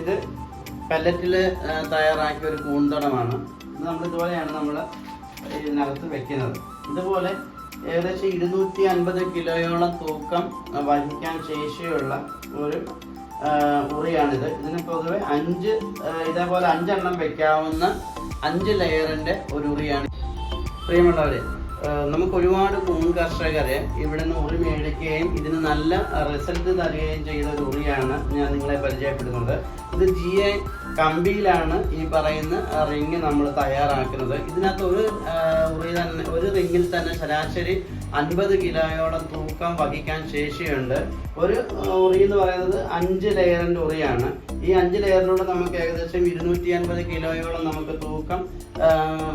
ഇത് പല്ലറ്റിൽ തയ്യാറാക്കിയ ഒരു കൂന്തടമാണ്. ഇത് നമ്മൾ ഇതുപോലെയാണ് നമ്മൾ ഇതിനകത്ത് വെക്കുന്നത്. ഇതുപോലെ ഏകദേശം ഇരുന്നൂറ്റി അൻപത് കിലോയോളം തൂക്കം വഹിക്കാൻ ശേഷിയുള്ള ഒരു ഉറിയാണിത് ഇതിന് പൊതുവെ അഞ്ച് ഇതേപോലെ അഞ്ചെണ്ണം വെക്കാവുന്ന അഞ്ച് ലെയറിന്റെ ഒരു ഉറിയാണ് പ്രിയമുള്ളവരെ നമുക്ക് ഒരുപാട് കൂൺ കർഷകരെ ഇവിടെ നിന്ന് ഉറി മേടിക്കുകയും ഇതിന് നല്ല റിസൾട്ട് തരികയും ചെയ്ത ഒരു ഉറിയാണ് ഞാൻ നിങ്ങളെ പരിചയപ്പെടുന്നത്. ഇത് ജി എ കമ്പിയിലാണ് ഈ പറയുന്ന റിങ് നമ്മൾ തയ്യാറാക്കുന്നത്. ഇതിനകത്ത് ഒരു ഉറി തന്നെ ഒരു റിങ്ങിൽ തന്നെ ശരാശരി അൻപത് കിലോയോളം തൂക്കം വഹിക്കാൻ ശേഷിയുണ്ട്. ഒരു ഉറി എന്ന് പറയുന്നത് അഞ്ച് ലെയറിന്റെ ഉറിയാണ്. ഈ അഞ്ച് ലെയറിലൂടെ നമുക്ക് ഏകദേശം ഇരുന്നൂറ്റി അൻപത് കിലോയോളം നമുക്ക് തൂക്കം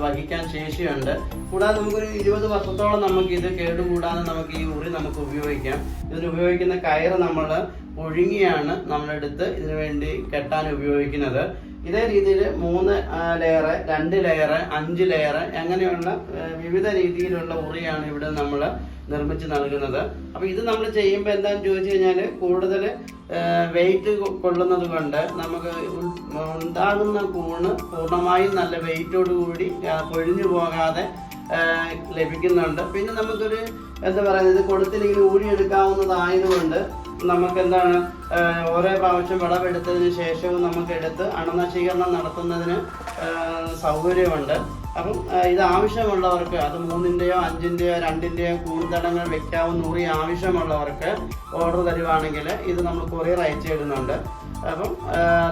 വഹിക്കാൻ ശേഷിയുണ്ട്. കൂടാതെ നമുക്കൊരു ഇരുപത് വർഷത്തോളം നമുക്ക് ഇത് കേടുകൂടാതെ നമുക്ക് ഈ ഉറി നമുക്ക് ഉപയോഗിക്കാം. ഇതിന് ഉപയോഗിക്കുന്ന കയറ് നമ്മൾ ഒഴുങ്ങിയാണ് നമ്മളെടുത്ത് ഇതിനു വേണ്ടി കെട്ടാൻ ഉപയോഗിക്കുന്നത്. ഇതേ രീതിയിൽ മൂന്ന് ലെയർ രണ്ട് ലെയർ അഞ്ച് ലെയർ അങ്ങനെയുള്ള വിവിധ രീതിയിലുള്ള ഉറിയാണ് ഇവിടെ നമ്മൾ നിർമ്മിച്ച് നൽകുന്നത്. അപ്പോൾ ഇത് നമ്മൾ ചെയ്യുമ്പോൾ എന്താണെന്ന് ചോദിച്ചു കഴിഞ്ഞാൽ കൂടുതൽ വെയിറ്റ് കൊള്ളുന്നത് കൊണ്ട് നമുക്ക് ഉണ്ടാകുന്ന കൂണ് പൂർണമായും നല്ല വെയിറ്റോട് കൂടി പൊഴിഞ്ഞു പോകാതെ ലഭിക്കുന്നുണ്ട്. പിന്നെ നമുക്കൊരു എന്താ പറയുക ഇത് കൊടുത്തില്ലെങ്കിൽ ഊഴിയെടുക്കാവുന്നതായതുകൊണ്ട് നമുക്ക് എന്താണ് ഓരോ പ്രാവശ്യം വിളവെടുത്തതിന് ശേഷവും നമുക്ക് എടുത്ത് അണുനശീകരണം നടത്തുന്നതിന് സൗകര്യമുണ്ട്. അപ്പം ഇത് ആവശ്യമുള്ളവർക്ക് അത് മൂന്നിന്റെയോ അഞ്ചിന്റെയോ രണ്ടിന്റെയോ കൂടുതലങ്ങൾ വെക്കാവുന്ന ഉറി ആവശ്യമുള്ളവർക്ക് ഓർഡർ തരുവാണെങ്കിൽ ഇത് നമ്മൾ കൊറിയർ അയച്ചു ഇടുന്നുണ്ട് അപ്പം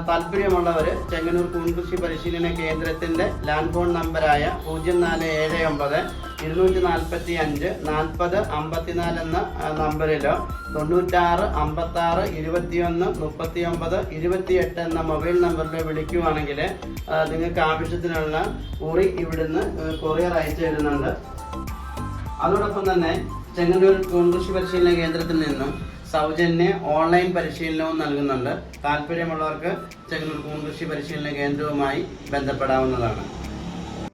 താല്പര്യമുള്ളവർ ചെങ്ങന്നൂർ കൂൺകൃഷി പരിശീലന കേന്ദ്രത്തിന്റെ ലാൻഡ് ഫോൺ നമ്പറായ പൂജ്യം നാല് ഏഴ് ഒമ്പത് ഇരുന്നൂറ്റി നാൽപ്പത്തി അഞ്ച് നാൽപ്പത് അമ്പത്തിനാല് എന്ന നമ്പറിലോ തൊണ്ണൂറ്റാറ് അമ്പത്താറ് ഇരുപത്തിയൊന്ന് മുപ്പത്തി ഒമ്പത് ഇരുപത്തിയെട്ട് എന്ന മൊബൈൽ നമ്പറിലോ വിളിക്കുവാണെങ്കിൽ നിങ്ങൾക്ക് ആവശ്യത്തിനുള്ള ഉറി ഇവിടുന്ന് കൊറിയർ അയച്ചു തരുന്നുണ്ട്. അതോടൊപ്പം തന്നെ ചെങ്ങന്നൂർ കോൺകൃഷി പരിശീലന കേന്ദ്രത്തിൽ നിന്നും സൗജന്യ ഓൺലൈൻ പരിശീലനവും നൽകുന്നുണ്ട്. താല്പര്യമുള്ളവർക്ക് ചെങ്ങന്നൂർ കൂൺകൃഷി പരിശീലന കേന്ദ്രവുമായി ബന്ധപ്പെടാവുന്നതാണ്.